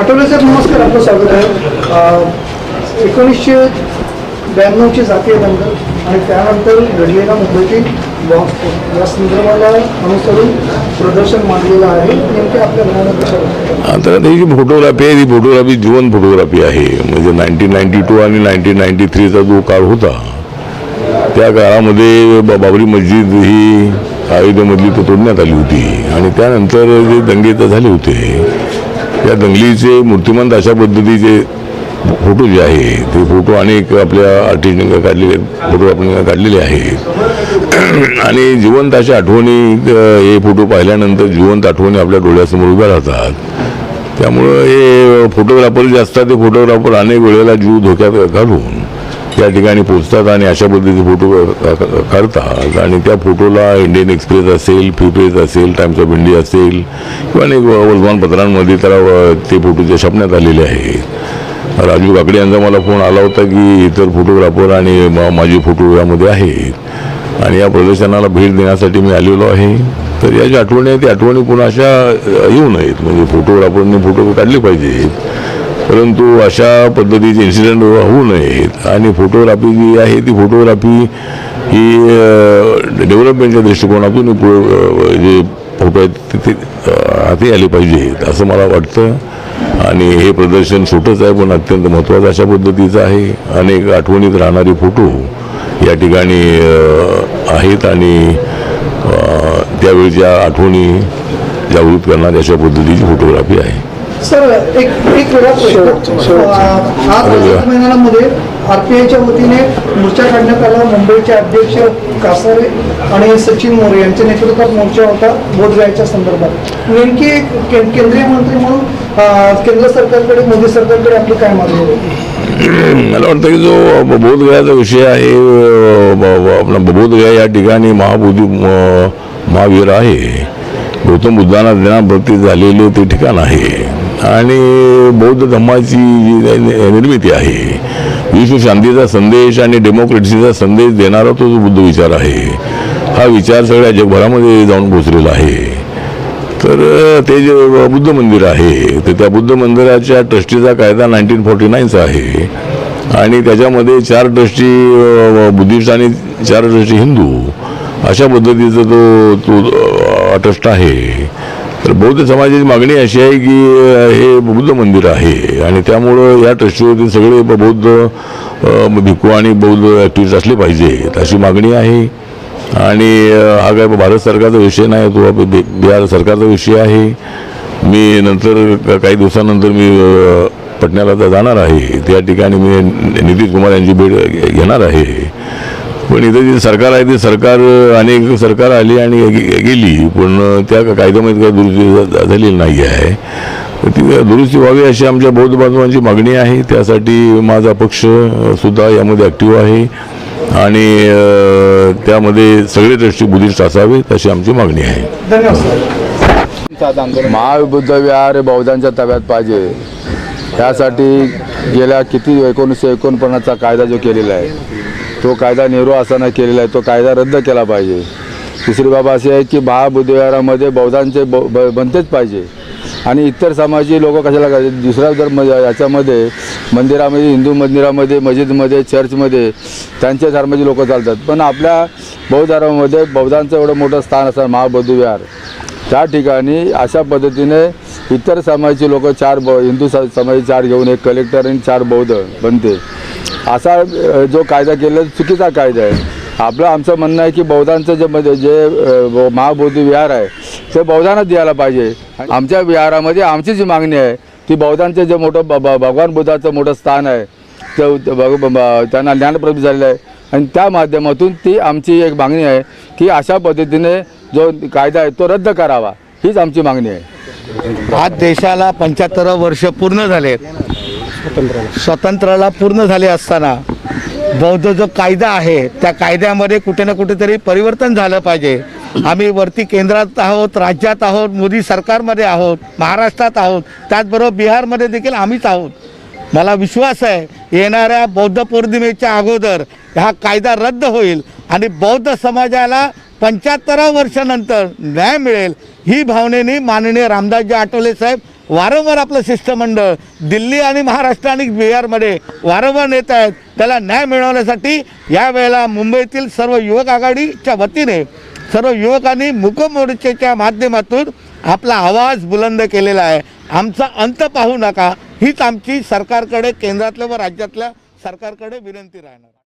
आठवले साहेब नमस्कार आपलं स्वागत आहे. एकोणीसशे ब्याण्णवचे जातीय दंगल आणि त्यानंतर घडलेला मुंबईतील बॉम्बस्फोट या संदर्भाला अनुसरून प्रदर्शन मांडलेलं आहे. नेमके आपल्या भावना आता ही जी फोटोग्राफी आहे ती फोटोग्राफी जीवन फोटोग्राफी आहे. म्हणजे नाईन्टीन नाईन्टी टू आणि नाईन्टीन नाईन्टी थ्रीचा जो काळ होता त्या काळामध्ये बाबरी मस्जिद ही अयोध्येमधली तोडण्यात आली होती. आणि त्यानंतर जे दंगे तर झाले होते त्या दंगलीचे मूर्तिमंत अशा पद्धतीचे फोटो जे आहे ते फोटो अनेक आपल्या आर्टिस्टने काढलेले फोटोग्राफरने काढलेले आहेत. आणि जिवंत अशा आठवणी हे फोटो पाहिल्यानंतर जिवंत आठवणी आपल्या डोळ्यासमोर उभ्या राहतात. त्यामुळं हे फोटोग्राफर जे असतात ते फोटोग्राफर अनेक वेळेला जीव धोक्यात घालून त्या ठिकाणी पोचतात आणि अशा पद्धतीचे फोटो काढतात आणि त्या फोटोला इंडियन एक्सप्रेस असेल फ्री असेल टाइम्स ऑफ इंडिया असेल किंवा अनेक वर्तमानपत्रांमध्ये त्याला ते फोटो छापण्यात आलेले आहेत. राजू काकडे यांचा मला फोन आला होता की इतर फोटोग्राफर आणि मा- माझे फोटो यामध्ये आहेत. आणि या प्रदर्शनाला भेट देण्यासाठी मी आलेलो आहे. तर या ज्या आठवणी आहेत त्या आठवणी पुन्हा अशा येऊ नयेत. म्हणजे फोटोग्राफरने फोटो काढले पाहिजेत. परंतु अशा पद्धतीचे इन्सिडेंट होऊ नयेत. आणि फोटोग्राफी जी आहे ती फोटोग्राफी ही डेव्हलपमेंटच्या दृष्टिकोनातून जे फोटो आहेत ते- हाती आले पाहिजेत असं मला वाटतं. आणि हे प्रदर्शन छोटंच आहे पण अत्यंत महत्त्वाचं अशा पद्धतीचं आहे. अनेक आठवणीत राहणारे फोटो या ठिकाणी आहेत आणि त्यावेळी ज्या आठवणी जागृत करणारी अशा पद्धतीची फोटोग्राफी आहे. सर एक एक आज मैदानामध्ये आरपीआयच्या वतीने मोर्चा काढण्यात आला. मुंबईचे अध्यक्ष कासारे आणि सचिन मोरे यांच्या नेतृत्वात मोर्चा होता बोधगयाच्या संदर्भात. नेमकी के- केंद्रीय मंत्री म्हणून केंद्र सरकारकडे मोदी सरकारकडे आपली काय मागणी होती मला वाटतं की जो बोधगयाचा विषय आहे आपला बोधगया या ठिकाणी महाबोधी महावीर आहे. गौतम बुद्धांना ज्ञानप्रती झालेले ते ठिकाण आहे. आणि बौद्ध धर्माची जी निर्मिती आहे विश्व शांतीचा संदेश आणि डेमोक्रेसीचा संदेश देणारा तो जो बुद्ध विचार आहे हा विचार सगळ्या जगभरामध्ये जाऊन पोचलेला आहे. तर ते जे बुद्ध मंदिर आहे तर त्या बुद्ध मंदिराच्या ट्रस्टीचा कायदा नाईन्टीन फोर्टी नाईनचा आहे. आणि त्याच्यामध्ये चार ट्रस्टी बुद्धिस्ट आणि चार ट्रस्टी हिंदू अशा पद्धतीचा तो तो ट्रस्ट आहे. तर बौद्ध समाजाची मागणी अशी आहे की हे बौद्ध मंदिर आहे. आणि त्यामुळं या ट्रस्टीवरती सगळे बौद्ध भिकू आणि बौद्ध ॲक्टिव्हिस्ट असले पाहिजेत अशी मागणी आहे. आणि हा काय भारत सरकारचा विषय नाही तो बिहार सरकारचा विषय आहे. मी नंतर काही दिवसानंतर मी पटण्याला तर जाणार आहे. त्या ठिकाणी मी नितीश कुमार यांची भेट घेणार आहे. पण इथं जे सरकार आहे ते सरकार अनेक सरकार आली आणि गेली पण त्या कायद्यामध्ये काही दुरुस्ती झालेली नाही आहे. ती दुरुस्ती व्हावी अशी आमच्या बौद्ध बांधवांची मागणी आहे. त्यासाठी माझा पक्ष सुद्धा यामध्ये ॲक्टिव्ह आहे. आणि त्यामध्ये सगळे ट्रस्टी बुद्धिस्ट असावेत अशी आमची मागणी आहे. महाबुद्ध विहार हे बौद्धांच्या ताब्यात पाहिजे. यासाठी गेल्या किती एकोणीसशे एकोणपन्नासचा कायदा जो केलेला आहे तो कायदा नेहरू असताना केलेला आहे तो कायदा रद्द केला पाहिजे. दुसरी बाब अशी आहे की महाबुद्ध विहारामध्ये बौद्धांचे ब ब- बनतेच पाहिजे. आणि इतर समाजी लोक कशाला करायचे दुसऱ्या जर म याच्यामध्ये मंदिरामध्ये हिंदू मंदिरामध्ये मस्जिदमध्ये चर्चमध्ये त्यांच्या धर्माची लोक चालतात. पण आपल्या बौद्ध धर्मामध्ये बौद्धांचं एवढं मोठं स्थान असणार महाबौद्ध विहार. त्या ठिकाणी अशा पद्धतीने इतर समाजाची लोक चार ब हिंदू स- समाजाचे चार घेऊन एक कलेक्टर आणि चार बौद्ध बनते. असा जो कायदा केला चुकीचा कायदा आहे. आपलं आमचं म्हणणं आहे की बौद्धांचं जे मध्ये जे महाबोधी विहार आहे ते बौद्धांनाच द्यायला पाहिजे. आमच्या विहारामध्ये आमची जी मागणी आहे ती बौद्धांचं जे मोठं भगवान बुद्धाचं मोठं स्थान आहे ते त्यांना ज्ञानप्रद झालेलं आहे. आणि त्या माध्यमातून ती आमची एक मागणी आहे की अशा पद्धतीने जो कायदा आहे तो रद्द करावा. हीच आमची मागणी आहे. आज देशाला पंच्याहत्तर वर्ष पूर्ण झालेत. स्वातंत्र्याला पूर्ण झाले असताना बौद्ध जो कायदा आहे त्या कायद्यामध्ये कुठे ना कुठेतरी परिवर्तन झालं पाहिजे. आम्ही वरती केंद्रात आहोत राज्यात आहोत मोदी सरकारमध्ये आहोत महाराष्ट्रात आहोत त्याचबरोबर बिहारमध्ये देखील आम्हीच आहोत. मला विश्वास आहे येणाऱ्या बौद्ध पौर्णिमेच्या अगोदर हा कायदा रद्द होईल आणि बौद्ध समाजाला पंच्याहत्तरा वर्षानंतर न्याय मिळेल. ही भावनेने माननीय रामदासजी आठवले साहेब वारंवार आपलं शिष्टमंडळ दिल्ली आणि महाराष्ट्र आणि बिहारमध्ये वारंवार नेत आहेत. त्याला न्याय मिळवण्यासाठी यावेळेला मुंबईतील सर्व युवक आघाडीच्या वतीने सर्व युवकांनी मुकमोर्चेच्या माध्यमातून आपला आवाज बुलंद केलेला आहे. आमचा अंत पाहू नका. हीच आमची सरकारकडे केंद्रातल्या व राज्यातल्या सरकारकडे विनंती राहणार.